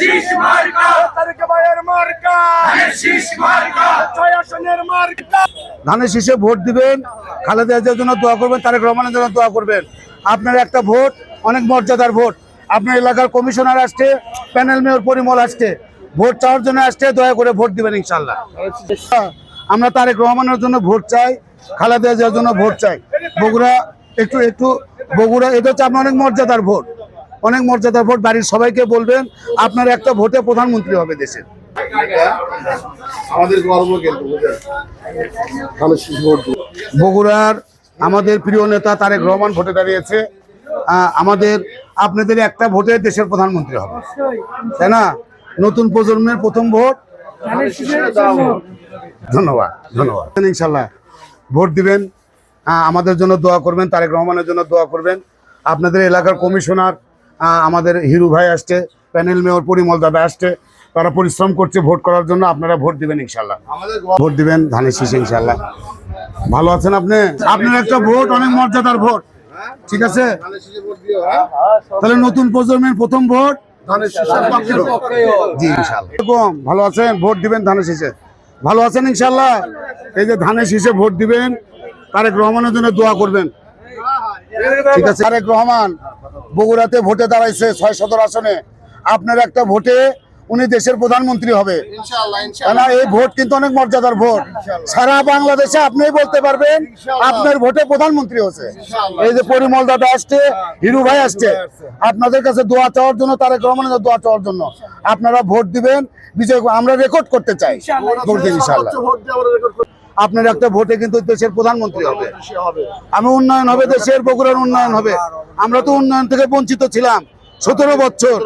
শীষ মার্কা। তারেক ভাইয়ের মার্কা। শীষ মার্কা। ছয় আসনের মার্কা। ধানের শীষে ভোট দিবেন খালেদা জিয়ার জন্য দোয়া করবেন তারেক রহমানের জন্য দোয়া করবেন। আপনার একটা ভোট অনেক মর্যাদার ভোট। আপনার এলাকার কমিশনার আসছে প্যানেল মেয়র পরিমল আসছে। ভোট চাওয়ার জন্য আসছে দয়া করে ভোট দিবেন ইনশাল্লাহ আমরা তারেক রহমানের জন্য ভোট চাই খালেদা জিয়ার জন্য ভোট চাই। বগুড়া একটু একটু বগুড়া এটা হচ্ছে আপনার অনেক মর্যাদার ভোট। অনেক মর্যাদার ভোট বাড়ির সবাইকে বলবেন আপনার একটা ভোটে প্রধানমন্ত্রী হবে দেশের। আমাদের গর্ব। বগুড়ার আমাদের প্রিয় নেতা তারেক রহমান ভোটে দাঁড়িয়েছে। আমাদের আপনাদের একটা ভোটে দেশের প্রধানমন্ত্রী হবে। তাই না? নতুন প্রজন্মের প্রথম ভোট। ধন্যবাদ ধন্যবাদ। ইনশাল্লাহ ভোট দিবেন। আমাদের জন্য দোয়া করবেন তারেক রহমানের জন্য দোয়া করবেন। আপনাদের এলাকার কমিশনার আমাদের হিরু ভাই আসছে প্যানেল মেয়র পরিমল দাদা আসছে তারা পরিশ্রম করছে ভোট করার জন্য আপনারা ভোট দিবেন ইনশাল্লাহ ভোট দিবেন ধানের শীষ ইনশাল্লাহ ভালো আছেন আপনি? আপনার একটা ভোট অনেক মর্যাদার ভোট। ঠিক আছে? হ্যাঁ? তাহলে নতুন প্রজন্মের প্রথম ভোট জি ইনশাল্লাহ ভালো আছেন? ভোট দিবেন ধানের শীষে। ভালো আছেন ইনশাল্লাহ এই যে ধানের শীষে ভোট দিবেন তারেক রহমানের জন্য দোয়া করবেন। ঠিক আছে তারেক রহমান বগুড়াতে ভোটে দাঁড়াইছে ছয় সদর আসনে। আপনার একটা ভোটে উনি দেশের প্রধানমন্ত্রী হবে। না এই ভোট কিন্তু অনেক মর্যাদার ভোট। সারা বাংলাদেশে আপনি বলতে পারবেন আপনার ভোটে প্রধানমন্ত্রী হচ্ছে এই যে পরিমল দাদা আসছে হিরু ভাই আসছে। আপনাদের কাছে দোয়া চাওয়ার জন্য তারেক রহমানের দোয়া চাওয়ার জন্য। আপনারা ভোট দিবেন বিজয় আমরা রেকর্ড করতে চাই। ভোট দিন ইনশাল্লাহ আপনার একটা ভোটে কিন্তু দেশের প্রধানমন্ত্রী হবে। হবে। আমি উন্নয়ন হবে দেশের বগুড়ার উন্নয়ন হবে। আমরা তো উন্নয়ন থেকে বঞ্চিত ছিলাম সতেরো বছর।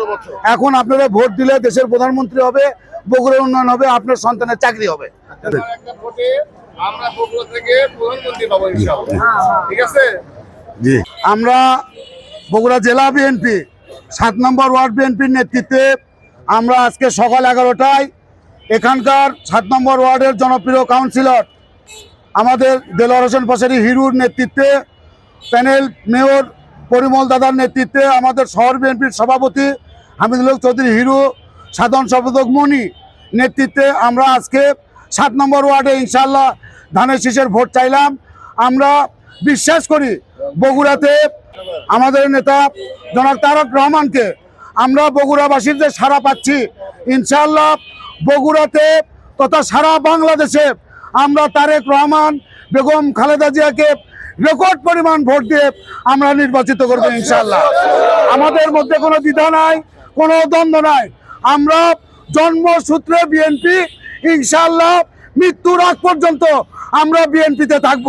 এখন আপনারা ভোট দিলে দেশের প্রধানমন্ত্রী হবে বগুড়ার উন্নয়ন হবে আপনার সন্তানের চাকরি হবে। একটা ভোটে আমরা বগুড়া থেকে প্রধানমন্ত্রী পাবো ইনশাআল্লাহ। ঠিক আছে? জি। আমরা বগুড়া জেলা বিএনপি সাত নম্বর ওয়ার্ড বিএনপির নেতৃত্বে আমরা আজকে সকাল এগারোটায় এখানকার সাত নম্বর ওয়ার্ডের জনপ্রিয় কাউন্সিলর আমাদের দেলোয়ার হোসেন পাশারি হিরুর নেতৃত্বে, প্যানেল মেয়র পরিমল দাদার নেতৃত্বে আমাদের শহর বিএনপির সভাপতি হামিদুল চৌধুরী হিরু, সাধারণ সম্পাদক মণি নেতৃত্বে আমরা আজকে সাত নম্বর ওয়ার্ডে ইনশাল্লাহ ধানের শীষের ভোট চাইলাম। আমরা বিশ্বাস করি বগুড়াতে আমাদের নেতা জনাব তারক রহমানকে আমরা বগুড়াবাসীর যে সারা পাচ্ছি ইনশাল্লাহ বগুড়াতে তথা সারা বাংলাদেশে আমরা তারেক রহমান, বেগম খালেদা জিয়াকে রেকর্ড পরিমাণ ভোট দিয়ে আমরা নির্বাচিত করব ইনশাল্লাহ আমাদের মধ্যে কোনো দ্বিধা নাই, কোনো দ্বন্দ্ব নাই। আমরা জন্মসূত্রে বিএনপি ইনশাল্লাহ মৃত্যুর আগ পর্যন্ত আমরা বিএনপিতে থাকব।